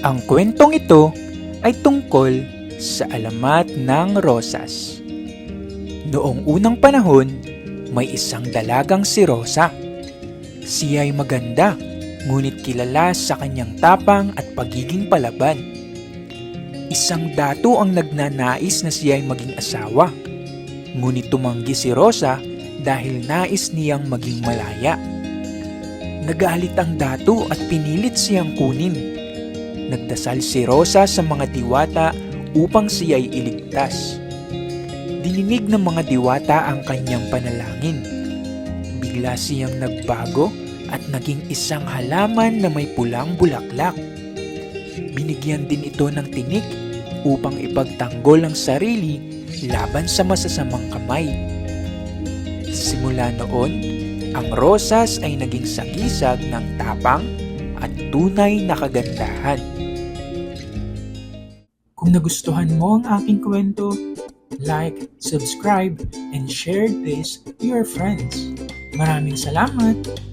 Ang kwentong ito ay tungkol sa alamat ng rosas. Noong unang panahon, may isang dalagang si Rosa. Siya ay maganda, ngunit kilala sa kanyang tapang at pagiging palaban. Isang dato ang nagnanais na siya ay maging asawa. Ngunit tumanggi si Rosa dahil nais niyang maging malaya. Nagalit ang dato at pinilit siyang kunin. Nagdasal si Rosa sa mga diwata upang siya ay iligtas. Dininig ng mga diwata ang kanyang panalangin. Bigla siyang nagbago at naging isang halaman na may pulang bulaklak. Binigyan din ito ng tinik upang ipagtanggol ang sarili laban sa masasamang kamay. Simula noon, ang rosas ay naging sagisag ng tapang at tunay na kagandahan. Kung nagustuhan mo ang aking kwento, like, subscribe, and share this to your friends. Maraming salamat!